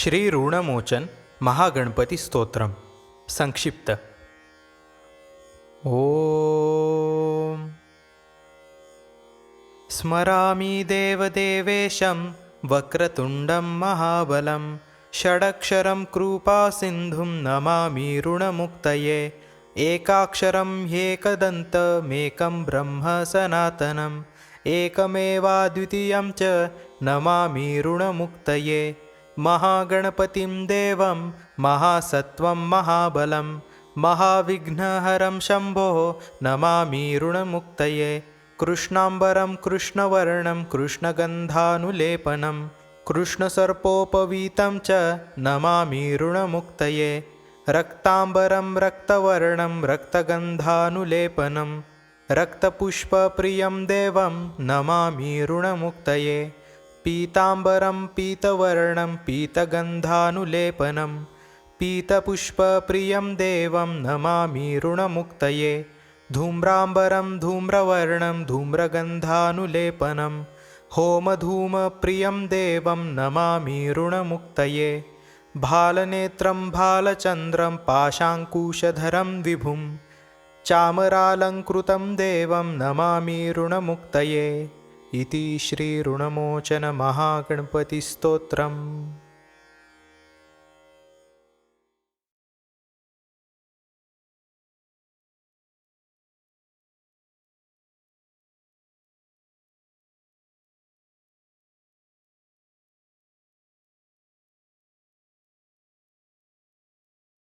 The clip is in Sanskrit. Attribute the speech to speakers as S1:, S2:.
S1: श्री ऋणमोचन महागणपती स्तोत्रम। संक्षिप्त। ॐ। स्मरामि देवदेवेशं वक्रतुण्डं महाबलं षडक्षरं कृपासिन्धुं नमामि ऋणमुक्तये एकाक्षरं ह्येकदन्तमेकं ब्रह्म सनातनम् एकमेवाद्वितीयं च नमामि ऋणमुक्तये महागणपतिं देवं महासत्त्वं महाबलं महाविघ्नहरं शम्भोः नमामि ऋणमुक्तये। कृष्णाम्बरं कृष्णवर्णं कृष्णगन्धानुलेपनं कृष्णसर्पोपवीतं च नमामि ऋणमुक्तये। रक्ताम्बरं रक्तवर्णं रक्तगन्धानुलेपनं रक्तपुष्पप्रियं देवं नमामि ऋणमुक्तये पीताम्बरं पीतवर्णं पीतगन्धानुलेपनं पीतपुष्पप्रियं देवं नमामि ऋणमुक्तये। धूम्राम्बरं धूम्रवर्णं धूम्रगन्धानुलेपनं होमधूमप्रियं देवं नमामि ऋणमुक्तये। भालनेत्रं भालचन्द्रं पाशाङ्कुशधरं विभुं चामरालङ्कृतं देवं नमामि ऋणमुक्तये इति श्रीऋणमोचनमहागणपतिस्तोत्रम्